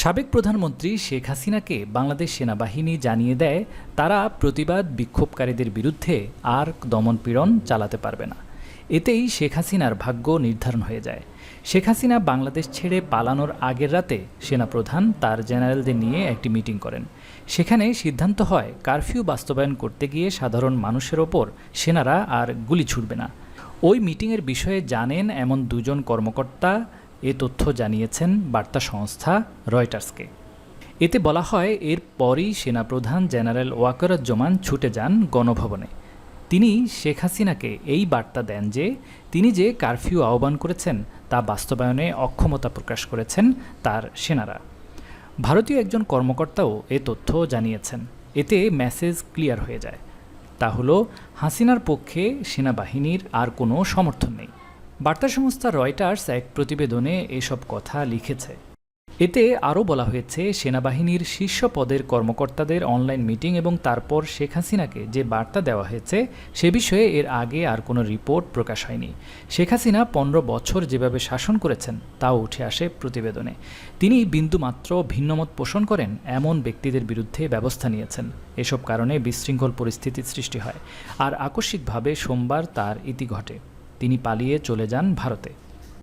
সাবেক প্রধানমন্ত্রী শেখ হাসিনাকে বাংলাদেশ সেনাবাহিনী জানিয়ে দেয়, তারা প্রতিবাদ বিক্ষোভকারীদের বিরুদ্ধে আর দমনপীড়ন চালাতে পারবে না। এতেই শেখ হাসিনার ভাগ্য নির্ধারণ হয়ে যায়। শেখ হাসিনা বাংলাদেশ ছেড়ে পালানোর আগের রাতে সেনাপ্রধান তার জেনারেলদের নিয়ে একটি মিটিং করেন। সেখানে সিদ্ধান্ত হয়, কারফিউ বাস্তবায়ন করতে গিয়ে সাধারণ মানুষের ওপর সেনারা আর গুলি ছুটবে না। ওই মিটিংয়ের বিষয়ে জানেন এমন দুজন কর্মকর্তা এ তথ্য জানিয়েছেন বার্তা সংস্থা রয়টার্সকে। এতে বলা হয়, এর পরই সেনাপ্রধান জেনারেল ওয়াকারুজ্জামান ছুটে যান গণভবনে। তিনি শেখ হাসিনাকে এই বার্তা দেন যে, তিনি যে কারফিউ আহ্বান করেছেন, তা বাস্তবায়নে অক্ষমতা প্রকাশ করেছেন তার সেনারা। ভারতীয় একজন কর্মকর্তাও এ তথ্য জানিয়েছেন। এতে মেসেজ ক্লিয়ার হয়ে যায়। তা হলো, হাসিনার পক্ষে সেনাবাহিনীর আর কোনো সমর্থন নেই। বার্তা সংস্থা রয়টার্স এক প্রতিবেদনে এসব কথা লিখেছে। এতে আরও বলা হয়েছে, সেনাবাহিনীর শীর্ষ পদের কর্মকর্তাদের অনলাইন মিটিং এবং তারপর শেখ হাসিনাকে যে বার্তা দেওয়া হয়েছে, সে বিষয়ে এর আগে আর কোনো রিপোর্ট প্রকাশ হয়নি। শেখ হাসিনা পনেরো বছর যেভাবে শাসন করেছেন, তাও উঠে আসে প্রতিবেদনে। তিনি বিন্দুমাত্র ভিন্নমত পোষণ করেন, এমন ব্যক্তিদের বিরুদ্ধে ব্যবস্থা নিয়েছেন। এসব কারণে বিশৃঙ্খল পরিস্থিতির সৃষ্টি হয়। আর আকস্মিকভাবে সোমবার তার ইতি ঘটে। তিনি পালিয়ে চলে যান ভারতে।